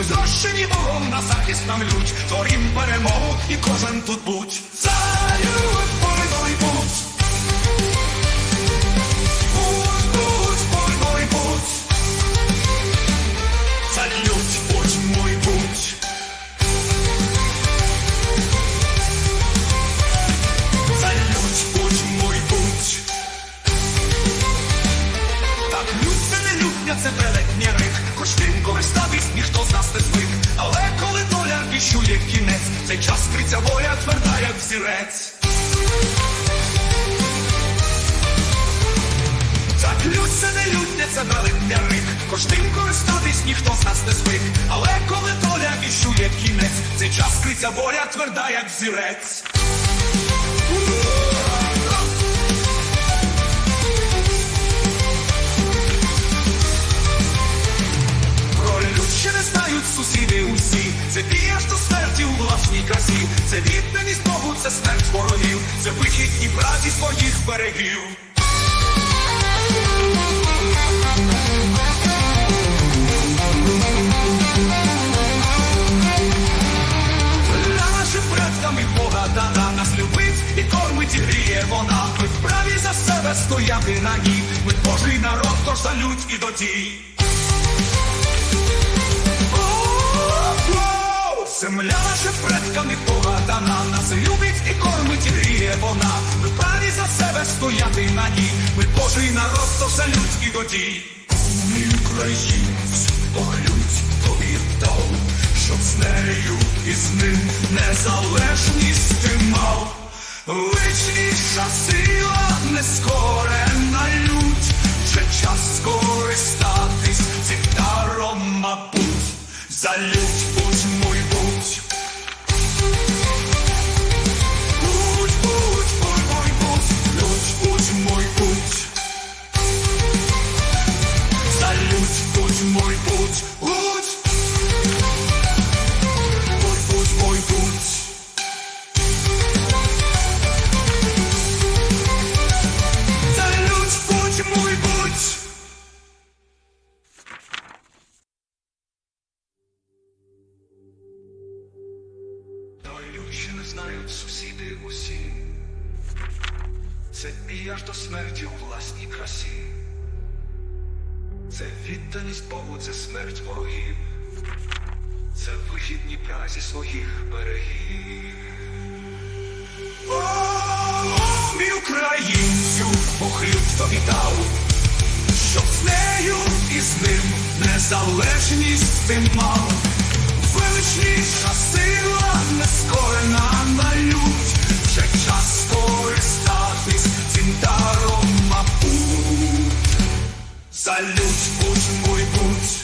Ми зрощені Богом на захист нам лють, творім перемогу і кожен тут будь. Салют, бойовий будь! Віщує кінець. Цей час криця воля тверда, як взірець Так лють не людня, це велетня рик. Хоч користатись ніхто з нас не звик. Але коли доля віщує кінець Цей час криця воля тверда, як взірець праці своїх берегів. Нашим предкам і Бога нас любить і кормить і гріє вона. Ми вправі за себе стояти на ній. Ми Божий народ, тож за лють і до дій. Земля наша предкам і Бога нас любить і кормить і гріє вона. Стояти на ній. Ми Божий народ, тож за лють і до дій. Ми українці, Бог лють тобі дав, щоб з нею і з ним незалежність ти мав. Вічніша сила нескорена лють, вже час скористатись цим даром, мабуть, за лють Той люди ще не знають сусіди усі Це бій аж до смерті у власній красі це відданість Богу, це смерть ворогів, це вихідні празі своїх берегів. О, мій українцю, тобі дав, щоб з нею і з ним незалежність ти мав. Величніша Salut und muy gut.